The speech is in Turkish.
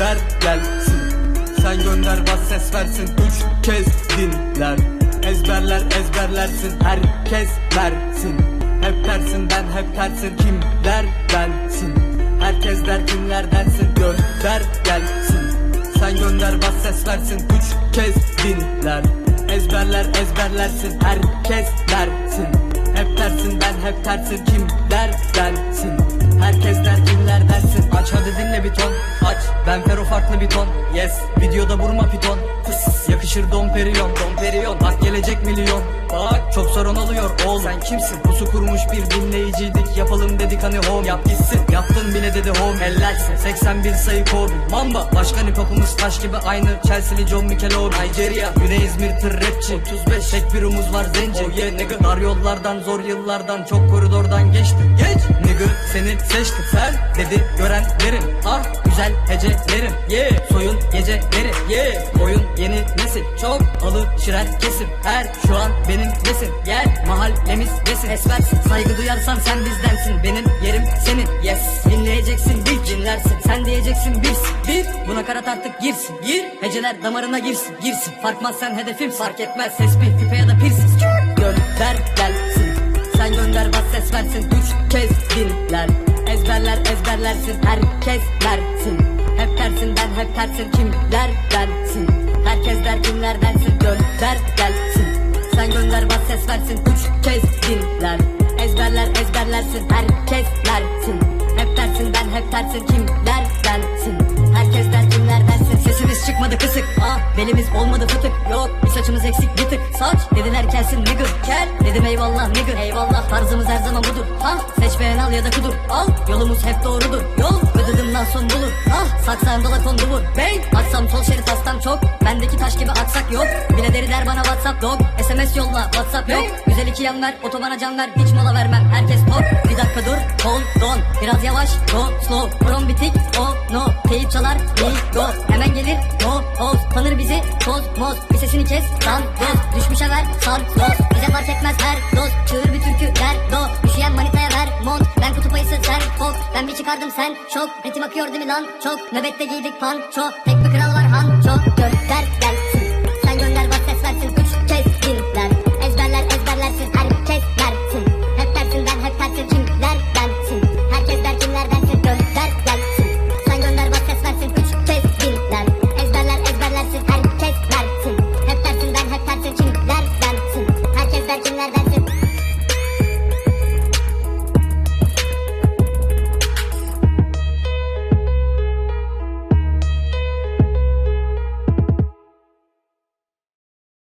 gönder gelsin. Sen gönder bas ses versin. Üç kez dinler. Ezberler ezberlersin. Herkes versin. Hep tersinden hep tersin. Kim der bensin? Herkes der kimlerdensin gönder gelsin. Sen gönder bas ses versin. Üç kez dinler. Ezberler ezberlersin. Herkes dersin. Hep tersinden hep tersin. Kim der dersin Herkes der kimler dersin? Aç hadi dinle bir ton Ben Fero farklı bir ton. Yes videoda vurma piton. Tıs yakışır Don Perignon. Don Perignon Bak gelecek milyon. Bak çok sorun oluyor oğlum. Sen kimsin? Pusu kurmuş bir dinleyiciydik. Yapalım dedik hani home. Yap gitsin. Yaptın bile dedi home. Hellalsin. 81 sayı Kobe Mamba Başkan hip taş gibi aynı Chelsea'li John Michelob Nigeria Güney İzmir tır rapçi. 35 tek bir umuz var zenci. Oh yeah nigga. Dar yollardan zor yıllardan çok koridordan geçtim Geç nigga. Seni seçtim. Sen dedi görenlerim Ah güzel hecelerim Yeah. Soyun geceleri Yeah. Oyun yeni nesil Çok alışır herkesim Her şu an benim nesin Gel mahallemiz desin. Esmersin saygı duyarsan sen bizdensin. Benim yerim senin Yes. Dinleyeceksin bil dinlersin. Sen diyeceksin bilsin bir Buna karat artık girsin. Gir heceler damarına girsin Girsin. Farkmaz sen hedefim Fark etmez. Tespih küpe ya da piercing Gönder gelsin. Sen gönder bas ses versin. Üç kez dinler Ezberler ezberlersin Herkes versin Hep tersinden hep tersin Kimler dersin? Herkes der kimler dersin Gönder gelsin. Sen gönder bas ses versin Üç kez dinler. Ezberler ezberlersin Herkes versin Hep tersinden hep tersin Kimler çıkmadı kısık. Ah belimiz olmadı fıtık. Yok bir saçımız eksik bir tık. Saç dediler kelsin nigger. Kel dedim eyvallah nigger. Eyvallah tarzımız her zaman budur. Ha seç beğen al ya da kudur. Al yolumuz hep doğrudur. Yol ödedimden son bulur. Ah saksağım dola kondu vur Bey aksam sol şerit hastam çok. Bendeki taş gibi aksak yok. Bile deri der bana whatsapp dog. SMS yolla whatsapp yok. Güzel iki yan ver otobana can ver. Hiç mola vermem herkes top Bir dakika dur hold on. Biraz yavaş go slow. From bitik oh no. Teyip çalar me go hoz Tanır bizi toz moz Bir sesini kes san doz. Düşmüşe ver san doz. Bize fark etmez her doz. Çığır bir türkü der do Üşüyen manitaya ver mont Ben kutup ayısı sen fok Ben bir çıkardım sen şok. Ritim akıyor değil mi lan? Çok. Nöbette giydik panço. Tek bir kral var hanço. Gönder everything.